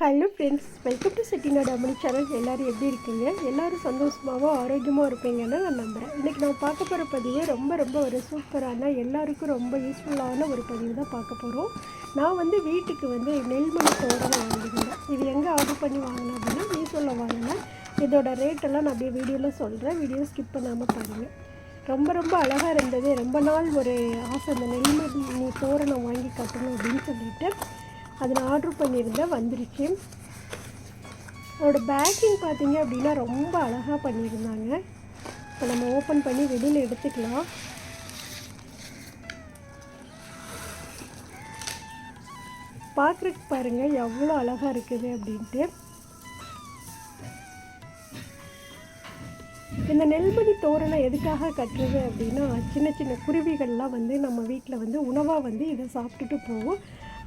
Hello friends welcome to Chettinad Ammani channel எல்லோரும் எப்படி இருக்கீங்க? எல்லோரும் சந்தோஷமாகவும் ஆரோக்கியமாக இருப்பீங்கன்னு நான் நம்புகிறேன் இன்றைக்கி நம்ம பார்க்க போகிற பதிவு ரொம்ப ரொம்ப ஒரு சூப்பரான எல்லாருக்கும் ரொம்ப யூஸ்ஃபுல்லான ஒரு பதிவு தான் பார்க்க போகிறோம் நான் வந்து வீட்டுக்கு வந்து நெல்மணி தோரணம் வாங்கியிருந்தேன். இது எங்கே ஆர்டர் பண்ணி வாங்கினேன் அப்படின்னா மீஷோவில் வாங்கினேன். இதோட ரேட்டெல்லாம் நான் அப்படியே வீடியோவில் சொல்கிறேன் வீடியோ ஸ்கிப் பண்ணாமல் பாருங்கள் ரொம்ப ரொம்ப அழகாக இருந்தது. ரொம்ப நாள் ஒரு ஆசை அந்த நெல்மணி தோரணம் வாங்கி கட்டணும் அப்படின்னு சொல்லிட்டு. அது நான் ஆர்டர் பண்ணியிருந்தேன் வந்துருச்சு. அதோடய பேக்கிங் பார்த்தீங்க அப்படின்னா ரொம்ப அழகாக பண்ணியிருந்தாங்க. இப்போ நம்ம ஓப்பன் பண்ணி வெளியில் எடுத்துக்கலாம். பார்க்குறதுக்கு பாருங்கள் எவ்வளோ அழகாக இருக்குது அப்படின்ட்டு. இந்த நெல்மணி தோரணை எதுக்காக கட்டுறது அப்படின்னா சின்ன சின்ன குருவிகள்லாம் வந்து நம்ம வீட்டில் வந்து உணவாக வந்து இதை சாப்பிட்டுட்டு போகும்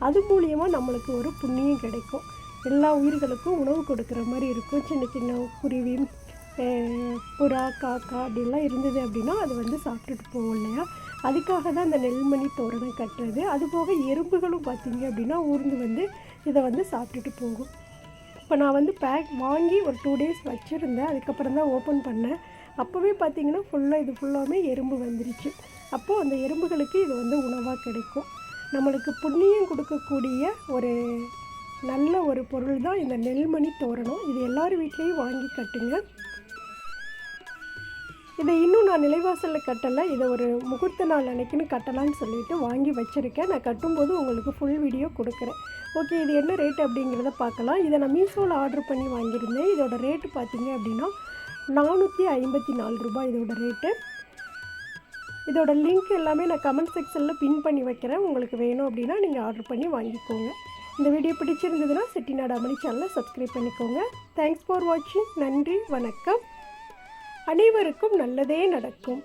அது மூலியமாக நம்மளுக்கு ஒரு புண்ணியம் கிடைக்கும். எல்லா உயிர்களுக்கும் உணவு கொடுக்குற மாதிரி இருக்கும். சின்ன சின்ன குருவி புறா காக்கா அப்படிலாம் இருந்தது அப்படின்னா அது வந்து சாப்பிட்டுட்டு போகும் இல்லையா? அதுக்காக தான் இந்த நெல்மணி தோரணம் கட்டுறது. அதுபோக எறும்புகளும் பார்த்தீங்க அப்படின்னா ஊர்ந்து வந்து இதை வந்து சாப்பிட்டுட்டு போகும். இப்போ நான் வந்து பேக் வாங்கி ஒரு டூ டேஸ் வச்சுருந்தேன். அதுக்கப்புறம் தான் ஓப்பன் பண்ணேன். அப்போவே பார்த்தீங்கன்னா ஃபுல்லாக இது ஃபுல்லாமே எறும்பு வந்துருச்சு. அப்போது அந்த எறும்புகளுக்கு இது வந்து உணவாக கிடைக்கும். நம்மளுக்கு புண்ணியம் கொடுக்கக்கூடிய ஒரு நல்ல ஒரு பொருள் தான் இந்த நெல்மணி தோரணம். இது எல்லார் வீட்லேயும் வாங்கி கட்டுங்க. இதை இன்னும் நான் நிலைவாசலில் கட்டலை. இதை ஒரு முகூர்த்த நாள் அன்னைக்குன்னு கட்டலான்னு சொல்லிட்டு வாங்கி வச்சுருக்கேன். நான் கட்டும்போது உங்களுக்கு ஃபுல் வீடியோ கொடுக்குறேன். ஓகே இது என்ன ரேட் அப்படிங்கிறத பார்க்கலாம். இதை நான் மீஷோவில் ஆர்டர் பண்ணி வாங்கியிருந்தேன். இதோட ரேட்டு பார்த்தீங்க அப்படின்னா நானூற்றி ஐம்பத்தி நாலு ரூபாய் இதோட ரேட்டு இதோட லிங்க் எல்லாமே நான் கமெண்ட் செக்ஷனில் பின் பண்ணி வைக்கிறேன். உங்களுக்கு வேணும் அப்படின்னா நீங்கள் ஆர்டர் பண்ணி வாங்கிக்கோங்க. இந்த வீடியோ பிடிச்சிருந்ததுன்னா செட்டிநாடு அமணி சேனலை சப்ஸ்கிரைப் பண்ணிக்கோங்க. தேங்க்ஸ் ஃபார் வாட்சிங் நன்றி வணக்கம். அனைவருக்கும் நல்லதே நடக்கும்.